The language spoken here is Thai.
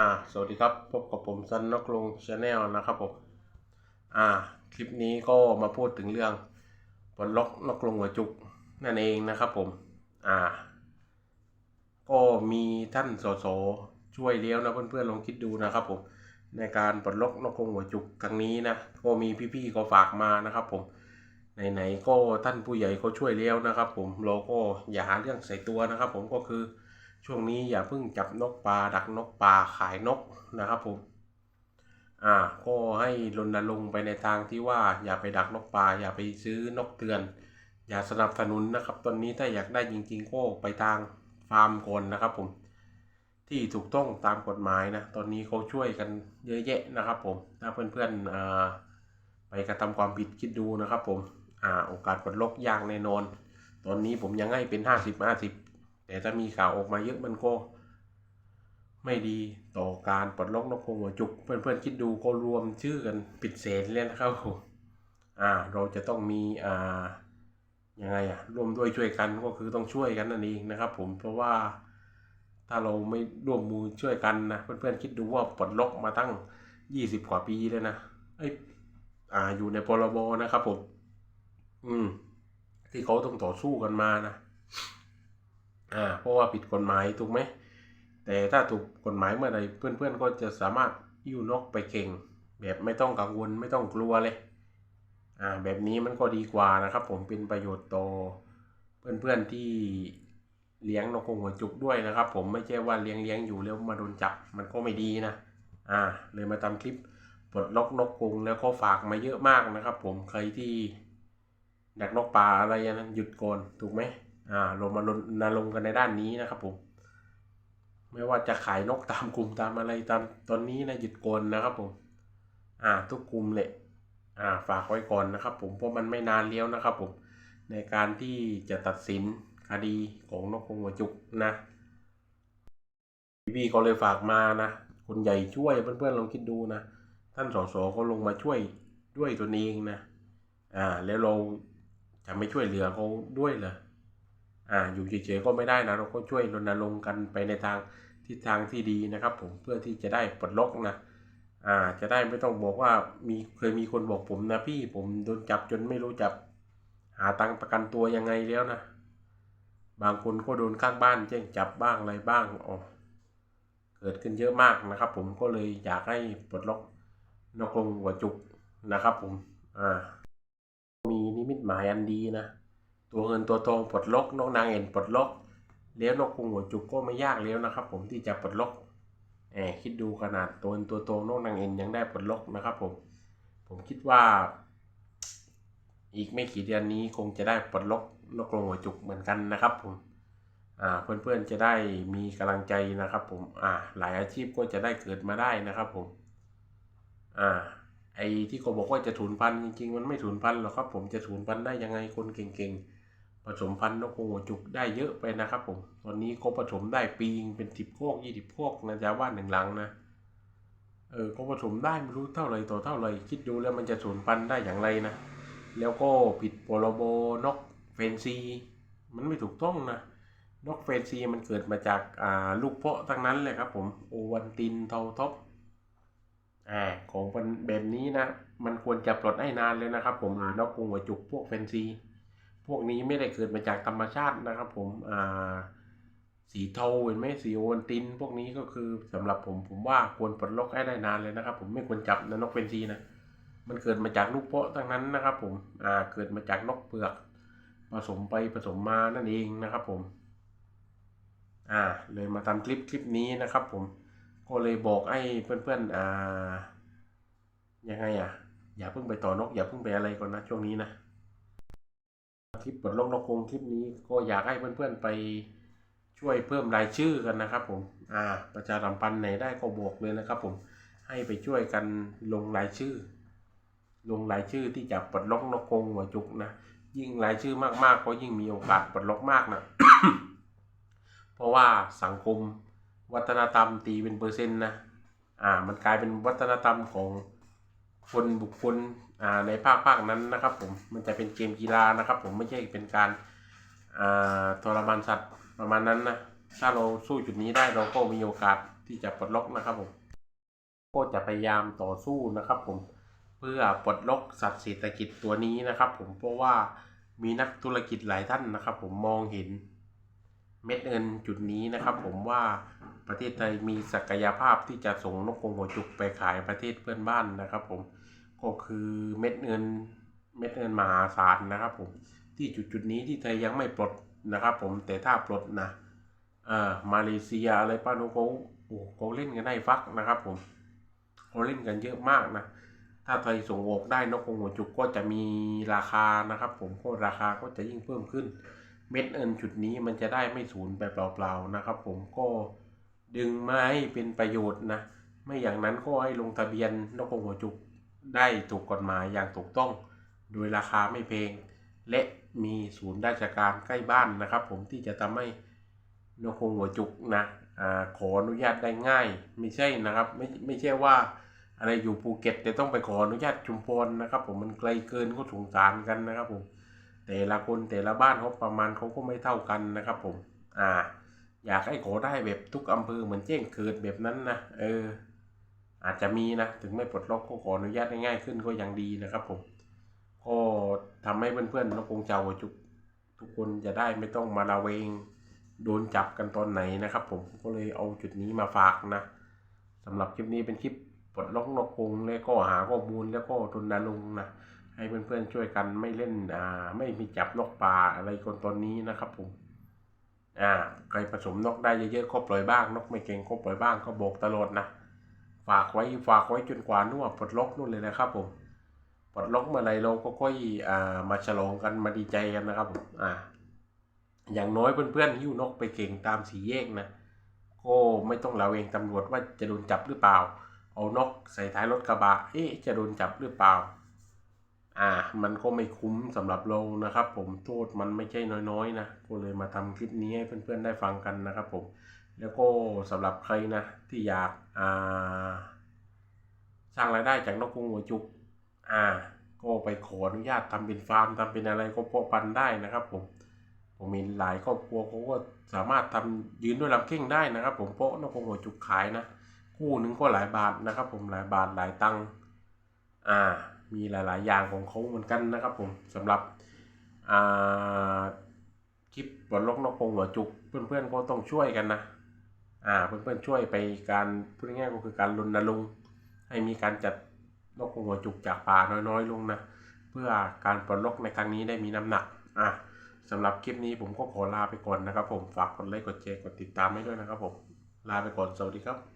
อ่าสวัสดีครับ พบกับผมซันนกลงชาแนลนะครับผม อ่า คลิปนี้ก็มาพูดถึงเรื่องปลดล็อกนกลงหัวจุกนั่นเองนะครับผม อ่า ก็มีท่านสสช่วยเลี้ยวนะเพื่อนๆลองคิดดูนะครับผม ในการปลดล็อกนกลงหัวจุกครั้งนี้นะก็มีพี่ๆก็ฝากมานะครับผมไหนๆก็ท่านผู้ใหญ่เขาช่วยเลี้ยวนะครับ ผมเราก็อย่าหาเรื่องใส่ตัวนะครับ ผมก็คือ ช่วงนี้อย่าเพิ่งจับนกปลาดักนกปลาขายนกนะครับผมอ่าก็ให้รณรงค์ไปในทางที่ว่าอย่าไปดักนกปลาอย่าไปซื้อนกเตือน อย่าสนับสนุนนะครับตอนนี้ถ้าอยากได้จริงๆก็ไปทางฟาร์มก่อนนะครับผมที่ถูกต้องตามกฎหมายนะตอนนี้เขาช่วยกันเยอะแยะนะครับผมถ้าเพื่อนๆอ่าไปกระทำความผิดคิดดูนะครับผมอ่าโอกาสปลดล็อกยากแน่นอน ตอนนี้ผมยังให้เป็นห้าสิบห้าสิบ แต่ถ้ามีข่าวออกมาเยอะมันก็ ไม่ดีต่อการปลดล็อกนกกรงหัวจุก เพื่อนๆคิดดูก็รวมชื่อกันปิดเสนเลยนะครับผมอ่าเราจะต้องมีอ่ายังไงอะร่วมด้วยช่วยกันก็คือต้องช่วยกันนั่นเองนะครับ ผมเพราะว่าถ้าเราไม่ร่วมมือช่วยกันนะเพื่อนๆคิดดูว่าปลดล็อกมาตั้งยี่สิบกว่าปีแล้วนะเอ้อ่าอยู่ในพรบนะครับผม อืม ที่เขาต้องต่อสู้กันมานะ อ่าเพราะว่าผิดกฎหมายถูกไหมแต่ถ้าถูกกฎหมายเมื่อใดเพื่อนๆก็จะสามารถยิ้วนกไปเก่ง แบบไม่ต้องกังวลไม่ต้องกลัวเลยอ่าแบบนี้มันก็ดีกว่านะครับ ผมเป็นประโยชน์ต่อเพื่อนๆที่เลี้ยงนกกรงหัวจุกด้วยนะครับ ผมไม่ใช่ว่าเลี้ยงเลี้ยงอยู่แล้วมาโดนจับมันก็ไม่ดีนะอ่าเลยมาทำคลิปปลดล็อกนกกรงแล้วก็ฝากมาเยอะมากนะครับ ผมใครที่ดักนกป่าอะไรย่างนั้นหยุดก่อนถูกไหม อ่าเรามารณรงกันในด้านนี้นะครับผม ไม่ว่าจะขายนกตามกลุ่มตามอะไรตามตอนนี้นะหยุดโกนนะครับผม อ่า ทุกกลุ่มเลยอ่า ฝากไว้ก่อนนะครับผมเพราะมันไม่นานเลี้ยวนะครับผม ในการที่จะตัดสินคดีของนกกงหัวจุกนะพี่ก็เลยฝากมานะคนใหญ่ช่วยเพื่อนๆลองคิดดูนะ ท่านสสเขาลงมาช่วยด้วยตนเองนะ อ่า แล้วเราจะไม่ช่วยเหลือเขาด้วยเหรอ อ่าอยู่เฉยๆก็ไม่ได้นะเราก็ช่วยรณรงค์กันไปในทางทิศทางที่ดีนะครับ ผมเพื่อที่จะได้ปลดล็อกนะอ่าจะได้ไม่ต้องบอกว่ามีเคยมีคนบอกผมนะพี่ผมโดนจับจนไม่รู้จับหาตังประกันตัวยังไงแล้วนะ บางคนก็โดนข้างบ้านแจ้งจับบ้างอะไรบ้างอ๋อเกิดขึ้นเยอะมากนะครับ ผมก็เลยอยากให้ปลดล็อกนกกรงหัวจุกนะครับ ผมอ่ามีนิมิตหมายอันดีนะ ตัวเงินตัวทองปลดล็อกนกนางเอ็นปลดล็อกเลี้ยวนกกรงหัวจุกก็ไม่ยากแล้วนะครับ ผมที่จะปลดล็อกแอบคิดดูขนาดตัวเงินตัวทองนกนางเอ็นยังได้ปลดล็อกนะครับผมผมคิดว่า อีกไม่กี่เดือนนี้คงจะได้ปลดล็อกนกกรงหัวจุกเหมือนกันนะครับ ผมอ่าเพื่อนๆจะได้มีกำลังใจนะครับ ผมอ่าหลายอาชีพก็จะได้เกิดมาได้นะครับ ผมอ่าไอ้ที่เขาบอกว่าจะถูนพันจริงๆ มันไม่ถูนพันหรอกครับ ผมจะถูนพันได้ยังไงคนเก่งๆ ผสมพันธุ์นกกงหัวจุกได้เยอะไปนะครับผมตอนนี้เขาผสมได้ปีงเป็นสิบโคกยี่สิบโคกนะจ๊ะว่านหนึ่งหลังนะเออเขาผสมได้ไม่รู้เท่าไรต่อเท่าไรคิดดูแล้วมันจะสูญพันธุ์ได้อย่างไรนะแล้วก็ผิดพรบนกเฟนซี มันไม่ถูกต้องนะนกเฟนซีมันเกิดมาจากอ่าลูกเพาะทั้งนั้นเลยครับผมโอวันตินเทาท็อปอ่าของมันแบบนี้นะ มันควรจะปลดให้นานเลยนะครับผมนกกงหัวจุกพวกแฟนซี พวกนี้ไม่ได้เกิดมาจากธรรมชาตินะครับ ผมอ่าสีเทาเห็นไหมสีโอวันติน พวกนี้ก็คือสำหรับผมผมว่าควรปลดล็อกให้ได้นานเลยนะครับ ผมไม่ควรจับนะนกเฟนซีนะมันเกิดมาจากลูกเพาะทั้งนั้นนะครับ ผมอ่าเกิดมาจากนกเปลือก ผสมไปผสมมานั่นเองนะครับ ผมอ่าเลยมาทำคลิปคลิปนี้นะครับ ผมก็เลยบอกให้เพื่อนๆอ่ายังไงอะอย่าเพิ่งไปต่อนกอย่าเพิ่งไปอะไรก่อนนะช่วงนี้นะ คลิปปลดล็อกนกกรงคลิปนี้ก็อยากให้เพื่อนๆไปช่วยเพิ่มรายชื่อกันนะครับผมอ่าประชาสัมพันธ์ไหนได้ก็บอกเลยนะครับผมให้ไปช่วยกันลงรายชื่อ ลงรายชื่อที่จะปลดล็อกนกกรงหัวจุกนะยิ่งรายชื่อมากๆก็ยิ่งมีโอกาสปลดล็อกมากนะเพราะว่าสังคมวัฒนธรรมตีเป็นเปอร์เซ็นต์นะอ่ามันกลายเป็นวัฒนธรรมของ คนบุคคลอ่าในภาคภาคนั้นนะครับ ผมมันจะเป็นเกมกีฬานะครับ ผมไม่ใช่เป็นการอ่าทรมานสัตว์ประมาณนั้นนะถ้าเราสู้จุดนี้ได้เราก็มีโอกาสที่จะปลดล็อกนะครับผมก็จะพยายามต่อสู้นะครับ ผมเพื่อปลดล็อกสัตว์เศรษฐกิจตัวนี้นะครับ ผมเพราะว่ามีนักธุรกิจหลายท่านนะครับ ผมมองเห็นเม็ดเงินจุดนี้นะครับ ผมว่า ประเทศไทยมีศักยภาพที่จะส่งนกกรงหัวจุกไปขายประเทศเพื่อนบ้านนะครับ ผมก็คือเม็ดเงินเม็ดเงินมหาศาลนะครับ ผมที่จุดจุดนี้ที่ไทยยังไม่ปลดนะครับ ผมแต่ถ้าปลดนะเอ่อมาเลเซียอะไรป้านุเขาโอ้เขาเล่นกันได้ฟักนะครับ ผมเขาเล่นกันเยอะมากนะถ้าไทยส่งออกได้นกกรงหัวจุกก็จะมีราคานะครับ ผมก็ราคาก็จะยิ่งเพิ่มขึ้น เม็ดเงินจุดนี้มันจะได้ไม่สูญไปเปล่าๆนะครับ ผมก็ ดึงมาให้เป็นประโยชน์นะ ไม่อย่างนั้นก็ให้ลงทะเบียนนกกงหัวจุกได้ถูกกฎหมายอย่างถูกต้อง โดยราคาไม่แพงและมีศูนย์ราชการใกล้บ้านนะครับ ผมที่จะทำให้นกกงหัวจุกนะอาขออนุญาตได้ง่าย ไม่ใช่นะครับ ไม่ไม่ใช่ว่าอะไรอยู่ภูเก็ตแต่ต้องไปขออนุญาตชุมพรนะครับ ผมมันไกลเกินก็สงสารกันนะครับผมแต่ละคนแต่ละบ้านเขาประมาณเขาก็ไม่เท่ากันนะครับ ผม อ่า อยากให้โขได้แบบทุกอำเภอเหมือนแจ้งเกิดแบบนั้นนะเออ อาจจะมีนะ ถึงไม่ปลดล็อกก็ขออนุญาตง่ายขึ้นก็ยังดีนะครับผมก็ทำให้เพื่อนๆนกกงเจ้าจุกทุกคนจะได้ไม่ต้องมาระเวงโดนจับกันตอนไหนนะครับ ผมก็เลยเอาจุดนี้มาฝากนะสำหรับคลิปนี้เป็นคลิปปลดล็อกนกกงแล้วก็หาข้อมูลแล้วก็ทุนนาลงค์นะให้เพื่อนๆช่วยกันไม่เล่นอ่าไม่มีจับนกป่าอะไรคนตอนนี้นะครับผม อ่าใครผสมนกได้เยอะๆก็ปล่อยบ้างนกไม่เก่งก็ปล่อยบ้างก็โบกตลอดนะฝากไว้ฝากไว้จนกว่านู่นปลดล็อกนู่นเลยนะครับผมปลดล็อกเมื่อไรเราก็ค่อยอ่ามาฉลองกันมาดีใจกันนะครับผมอ่าอย่างน้อยเพื่อนๆหิ้วนกไปเก่งตามสีแยกนะก็ไม่ต้องระเวงตำรวจว่าจะโดนจับหรือเปล่า เอานกใส่ท้ายรถกระบะเอ๊ะจะโดนจับหรือเปล่า อ่า มันก็ไม่คุ้มสำหรับเรานะครับ ผมโทษมันไม่ใช่น้อยๆนะก็เลยมาทำคลิปนี้ให้เพื่อนๆได้ฟังกันนะครับ ผม แล้วก็สำหรับใครนะ ที่อยากอ่าสร้างรายได้จากนกกรงหัวจุก อ่า ก็ไปขออนุญาตทำเป็นฟาร์มทำเป็นอะไรก็พาะพันได้นะครับผมผมมีหลายครอบครัวเขาก็สามารถทำยืนด้วยลำเข่งได้นะครับ ผมเพาะนกกรงหัวจุกขายนะ คู่หนึ่งก็หลายบาทนะครับ ผมหลายบาทหลายตังค์อ่า มีหลาย ๆ อย่างของเขาเหมือนกันนะครับผมสำหรับคลิปบอลล็อกนกกรงหัวจุก เพื่อนๆก็ต้องช่วยกันนะอ่าเพื่อนๆช่วยไปการพูดง่ายๆก็คือการรณรงค์ให้มีการจัดนกกรงหัวจุกจากป่าน้อยๆ ลงนะเพื่อการปลดล็อกในครั้งนี้ได้มีน้ำหนักอะสำหรับคลิปนี้ผมก็ขอลาไปก่อนนะครับผมฝากกดไลค์กดแชร์กดติดตามให้ด้วยนะครับผมลาไปก่อนสวัสดีครับ